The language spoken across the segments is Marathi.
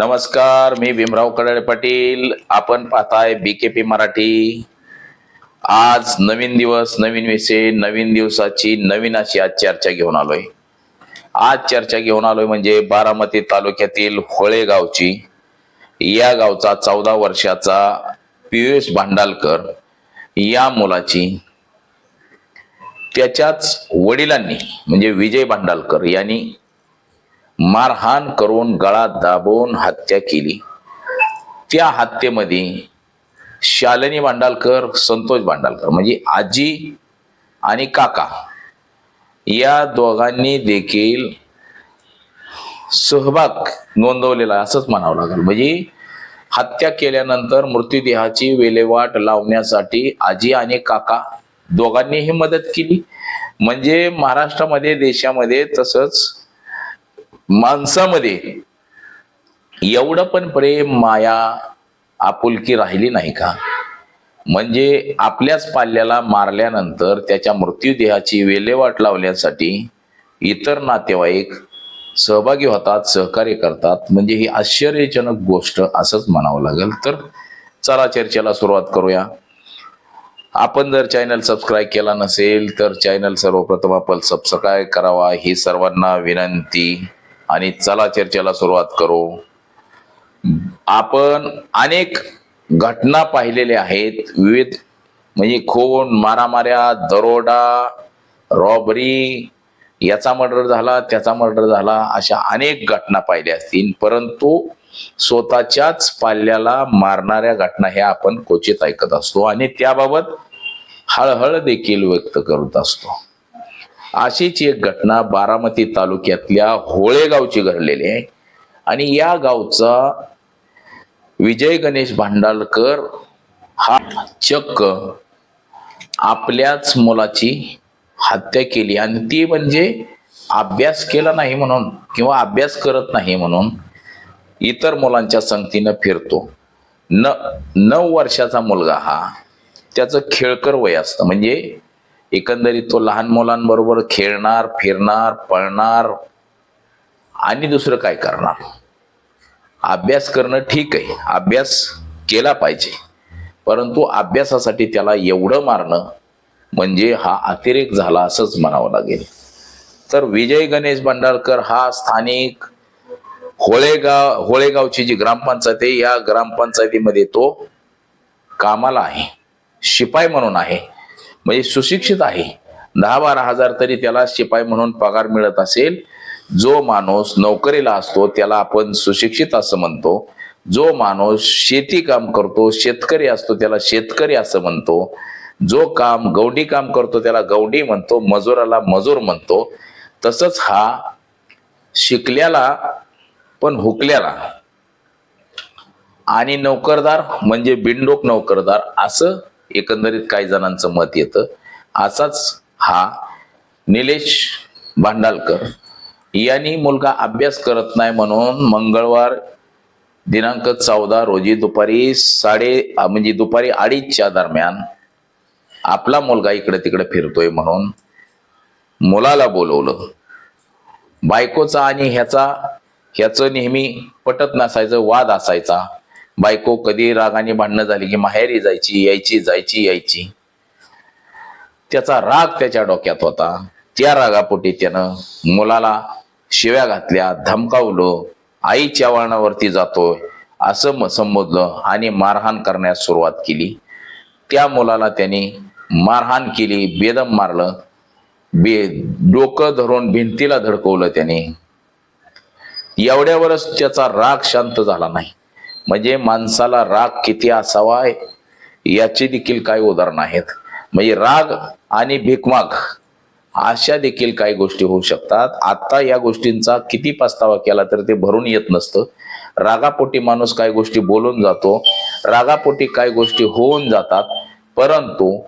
नमस्कार मी भीमराव कडाळे पाटील. आपण पाहताय बीकेपी मराठी. आज नवीन दिवस नवीन विषय नवीन दिवसाची नवीन अशी आज चर्चा घेऊन आलोय. आज चर्चा घेऊन आलोय म्हणजे बारामती तालुक्यातील होळे गावची या गावचा चौदा वर्षाचा पियुष भांडालकर या मुलाची त्याच्याच वडिलांनी म्हणजे विजय भांडालकर यांनी मारहाण करून गळा दाबून हत्या केली. त्या हत्येमध्ये शालिनी भांडालकर संतोष भांडालकर म्हणजे आजी आणि काका या दोघांनी देखील सहभाग नोंदवलेला असंच म्हणावं लागेल. म्हणजे हत्या केल्यानंतर मृत्यूदेहाची विल्हेवाट लावण्यासाठी आजी आणि काका दोघांनीही मदत केली. म्हणजे महाराष्ट्रामध्ये देशामध्ये तसंच माणसामध्ये एवढं पण प्रेम माया आपुलकी राहिली नाही का? म्हणजे आपल्याच पाल्याला मारल्यानंतर त्याच्या मृत्यूदेहाची विल्हेवाट लावण्यासाठी इतर नातेवाईक सहभागी होतात सहकार्य करतात. म्हणजे ही आश्चर्यजनक गोष्ट असंच म्हणावं लागेल. तर चला चर्चेला सुरुवात करूया. आपण जर चॅनल सबस्क्राईब केला नसेल तर चॅनल सर्वप्रथम आपण सबस्क्राईब करावा. ही सर्वांना विनंती. आणि चला चर्चेला सुरुवात करू. आपण अनेक घटना पाहिलेल्या आहेत. विविध म्हणजे खून मारामाऱ्या दरोडा रॉबरी याचा मर्डर झाला त्याचा मर्डर झाला अशा अनेक घटना पाहिल्या असतील. परंतु स्वतःच्याच पाल्याला मारणाऱ्या घटना ह्या आपण क्वचित ऐकत असतो आणि त्याबाबत हळहळ देखील व्यक्त करत असतो. अशीच एक घटना बारामती तालुक्यातल्या होळेगावची घडलेली आहे. आणि या गावचा विजय गणेश भांडालकर हा चक्क आपल्याच मुलाची हत्या केली. आणि ती म्हणजे अभ्यास केला नाही म्हणून किंवा अभ्यास करत नाही म्हणून इतर मुलांच्या संगतीनं फिरतो. न नऊ वर्षाचा मुलगा हा त्याचं खेळकर वय असतं. म्हणजे एकंदरीत तो लहान मुलांबरोबर खेळणार फिरणार पळणार आणि दुसरं काय करणार? अभ्यास करणं ठीक आहे. अभ्यास केला पाहिजे. परंतु अभ्यासासाठी त्याला एवढं मारणं म्हणजे हा अतिरेक झाला असंच म्हणावं लागेल. तर विजय गणेश भांडारकर हा स्थानिक होळेगाव होळेगावची जी ग्रामपंचायत आहे या ग्रामपंचायतीमध्ये तो कामाला आहे. शिपाई म्हणून आहे. म्हणजे सुशिक्षित आहे. दहा बारा हजार तरी त्याला शिपाई म्हणून पगार मिळत असेल. जो माणूस नोकरीला असतो त्याला आपण सुशिक्षित असं म्हणतो. जो माणूस शेती काम करतो शेतकरी असतो त्याला शेतकरी असं म्हणतो. जो काम गवडी काम करतो त्याला गवडी म्हणतो. मजुराला मजूर म्हणतो. तसंच हा शिकल्याला पण हुकल्याला. आणि नोकरदार म्हणजे बिंडोक नोकरदार असं एकंदरीत काही जणांचं मत येतं. असाच हा निलेश भांडालकर यांनी मुलगा अभ्यास करत नाही म्हणून मंगळवार दिनांक चौदा रोजी दुपारी साडे म्हणजे दुपारी अडीचच्या दरम्यान आपला मुलगा इकडे तिकडे फिरतोय म्हणून मुलाला बोलवलं. बायकोचा आणि ह्याचा ह्याचं नेहमी पटत नसायचं वाद असायचा. बायको कधी रागाने भांडणं झाली की माहेरी जायची यायची जायची यायची. त्याचा राग त्याच्या डोक्यात होता. त्या रागापोटी त्यानं मुलाला शिव्या घातल्या धमकावलं आईच्या वळणावरती जातोय असं म- संबोधलं आणि मारहाण करण्यास सुरुवात केली. त्या मुलाला त्यांनी मारहाण केली बेदम मारलं बे डोकं धरून भिंतीला धडकवलं त्याने. एवढ्यावरच त्याचा राग शांत झाला नाही. म्हणजे माणसाला राग किती असावा याचे देखील काही उदाहरणं आहेत. म्हणजे राग आणि भिकमाग अशा देखील काही गोष्टी होऊ शकतात. आता या गोष्टींचा किती पस्तावा केला तर ते भरून येत नसतं. रागापोटी माणूस काही गोष्टी बोलून जातो. रागापोटी काही गोष्टी होऊन जातात. परंतु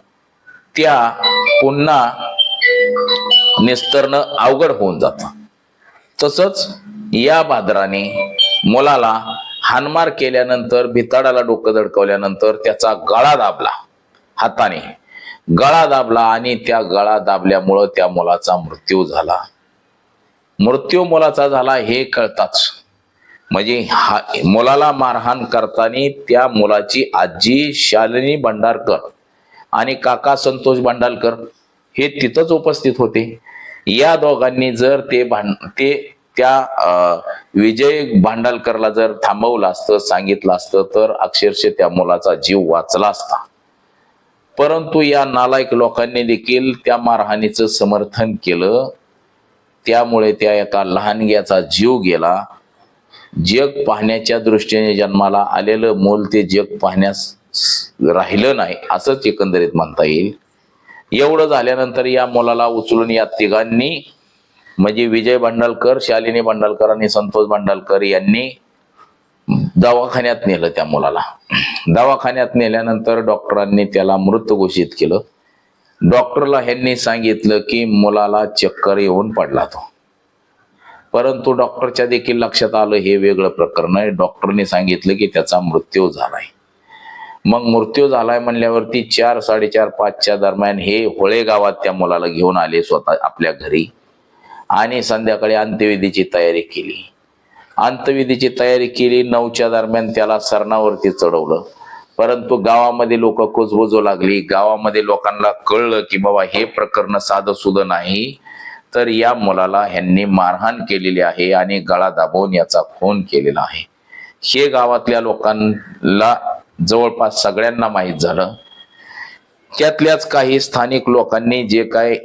त्या पुन्हा निस्तरणं अवघड होऊन जातं तसंच या बादराने मुलाला हानमार केल्यानंतर भिताडाला डोकं दडकवल्यानंतर त्याचा गळा दाबला हाताने. गळा दाबला आणि त्या गळा दाबल्यामुळं त्या मुलाचा मृत्यू झाला. मृत्यू मुलाचा झाला हे कळताच. म्हणजे हा मुलाला मारहाण करताना त्या मुलाची आजी शालिनी भंडारकर आणि काका संतोष भांडालकर हे तिथंच उपस्थित होते. या दोघांनी जर ते भांड ते त्या विजय भांडालकरला जर थांबवलं असतं सांगितलं असतं तर अक्षरशः त्या मुलाचा जीव वाचला असता. परंतु या नालायक लोकांनी देखील त्या मारहाणीचं समर्थन केलं. त्यामुळे त्या एका लहानग्याचा जीव गेला. जग पाहण्याच्या दृष्टीने जन्माला आलेलं मूल ते जग पाहण्यास राहिलं नाही असंच एकंदरीत म्हणता येईल. एवढं झाल्यानंतर या मुलाला उचलून या तिघांनी म्हणजे विजय भांडालकर शालिनी भांडालकर आणि संतोष भांडालकर यांनी दवाखान्यात नेलं त्या मुलाला. दवाखान्यात नेल्यानंतर डॉक्टरांनी त्याला मृत घोषित केलं. डॉक्टरला ह्यांनी सांगितलं की मुलाला चक्कर येऊन पडला तो. परंतु डॉक्टरच्या देखील लक्षात आलं हे वेगळं प्रकरण आहे. डॉक्टरने सांगितलं की त्याचा मृत्यू झालाय. मग मृत्यू झालाय म्हणल्यावरती चार साडेचार पाचच्या दरम्यान हे होळे गावात त्या मुलाला घेऊन आले स्वतः आपल्या घरी. आणि संध्याकाळी अंत्यविधीची तयारी केली. अंत्यविधीची तयारी केली नऊच्या दरम्यान त्याला सरणावरती चढवलं. परंतु गावामध्ये लोक कुजबुजू लागली. गावामध्ये लोकांना कळलं की बाबा हे प्रकरण साधं सुधं नाही. तर या मुलाला ह्यांनी मारहाण केलेली आहे आणि गळा दाबवून याचा खून केलेला आहे. हे गावातल्या लोकांना जवळपास सगळ्यांना माहीत झालं. त्यातल्याच काही स्थानिक लोकांनी जे काय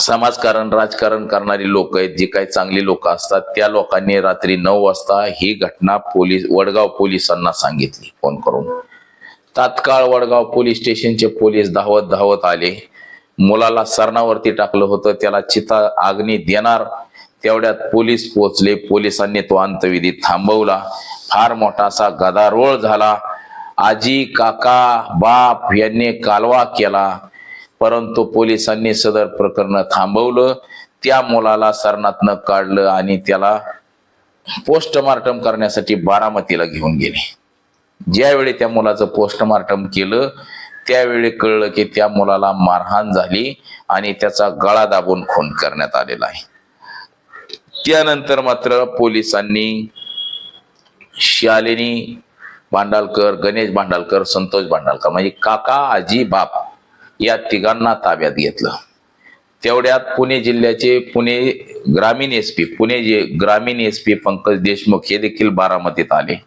समाजकारण राजकारण करणारी लोक आहेत जी काही चांगली लोक असतात त्या लोकांनी रात्री नऊ वाजता ही घटना पोलीस वडगाव पोलिसांना सांगितली फोन करून. तात्काळ वडगाव पोलीस स्टेशनचे पोलीस धावत धावत आले. मुलाला सरणावरती टाकलं होतं त्याला चिता आग्नी देणार. तेवढ्यात पोलीस पोहोचले पोलिसांनी तो अंतविधी थांबवला. फार मोठा असा गदारोळ झाला. आजी काका बाप यांनी कालवा केला. परंतु पोलिसांनी सदर प्रकरण थांबवलं. त्या मुलाला सरणातनं काढलं आणि त्याला पोस्टमार्टम करण्यासाठी बारामतीला घेऊन गेले. ज्यावेळी त्या मुलाचं पोस्टमार्टम केलं त्यावेळी कळलं की त्या मुलाला मारहाण झाली आणि त्याचा गळा दाबून खून करण्यात आलेला आहे. त्यानंतर मात्र पोलिसांनी शालिनी भांडालकर गणेश भांडालकर संतोष भांडालकर म्हणजे काका आजी बाप या तिघांना ताब्यात घेतलं. तेवढ्यात पुणे जिल्ह्याचे पुणे ग्रामीण एस पी पुणे जे ग्रामीण एस पी पंकज देशमुख हे देखील बारामतीत आले.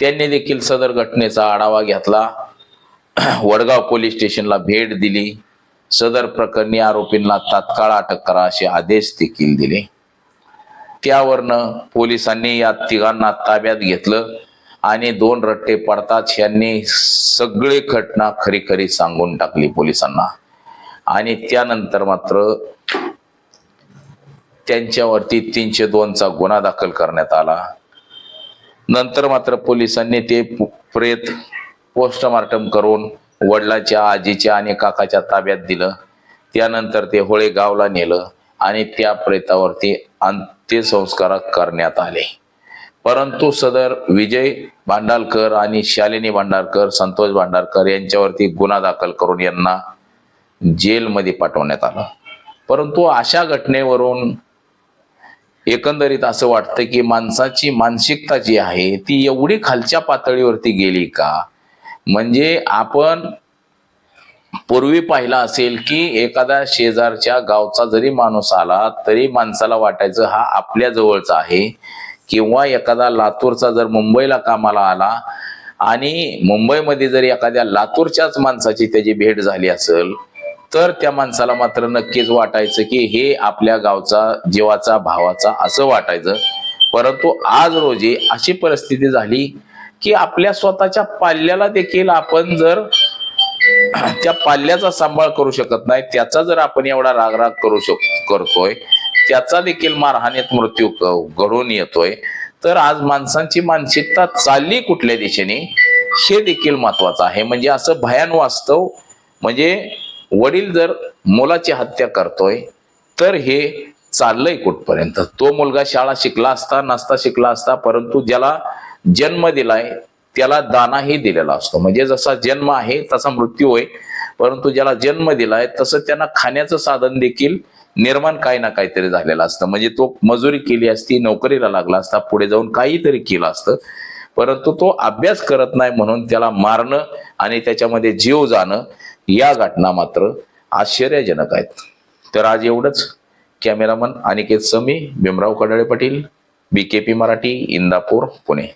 त्यांनी देखील सदर घटनेचा आढावा घेतला. वडगाव पोलीस स्टेशनला भेट दिली. सदर प्रकरणी आरोपींना तात्काळ अटक करा असे आदेश देखील दिले. त्यावरनं पोलिसांनी या तिघांना ताब्यात घेतलं. आणि दोन रट्टे पडताच यांनी सगळी घटना खरी खरी सांगून टाकली पोलिसांना. आणि त्यानंतर मात्र त्यांच्यावरती तीनशे दोनचा गुन्हा दाखल करण्यात आला. नंतर मात्र पोलिसांनी ते प्रेत पोस्टमार्टम करून वडिलाच्या आजीच्या आणि काकाच्या ताब्यात दिलं. त्यानंतर ते होळे गावला नेलं आणि त्या प्रेतावरती अंत्यसंस्कार करण्यात आले. परंतु सदर विजय भांडालकर आणि शालिनी भांडारकर संतोष भांडारकर यांच्यावरती गुन्हा दाखल करून यांना जेलमध्ये पाठवण्यात आलं. परंतु अशा घटनेवरून एकंदरीत असं वाटतं की माणसाची मानसिकता जी आहे ती एवढी खालच्या पातळीवरती गेली का? म्हणजे आपण पूर्वी पाहिला असेल की एखादा शेजारच्या गावचा जरी माणूस आला तरी माणसाला वाटायचं हा आपल्या जवळचा आहे. किंवा एखादा लातूरचा जर मुंबईला कामाला आला आणि मुंबईमध्ये जर एखाद्या लातूरच्याच माणसाची त्याची भेट झाली असेल तर त्या माणसाला मात्र नक्कीच वाटायचं की हे आपल्या गावचा जीवाचा भावाचा असं वाटायचं. परंतु आज रोजी अशी परिस्थिती झाली की आपल्या स्वतःच्या पाल्याला देखील आपण जर त्या पाल्याचा सांभाळ करू शकत नाही त्याचा जर आपण एवढा रागराग करू शक करतोय त्याचा देखील मारहाणीत मृत्यू घडून येतोय. तर आज माणसांची मानसिकता चालली कुठल्या दिशेने हे देखील महत्वाचं आहे. म्हणजे असं भयान वास्तव म्हणजे वडील जर मुलाची हत्या करतोय तर हे चाललंय कुठपर्यंत? तो मुलगा शाळा शिकला असता नसता शिकला असता परंतु ज्याला जन्म दिलाय त्याला दानाही दिलेला असतो. म्हणजे जसा जन्म आहे तसा मृत्यू होय. परंतु ज्याला जन्म दिलाय तसं त्यांना खाण्याचं साधन देखील निर्माण काही ना काहीतरी झालेलं असतं. म्हणजे तो मजुरी केली असती नोकरीला लागला असता पुढे जाऊन काहीतरी केलं असतं. परंतु तो अभ्यास करत नाही म्हणून त्याला मारणं आणि त्याच्यामध्ये जीव जाणं या घटना मात्र आश्चर्यजनक आहेत. तर आज एवढंच. Cameraman Aniket Sami Bhimrao Kadale Patil P Marathi Indapur Pune.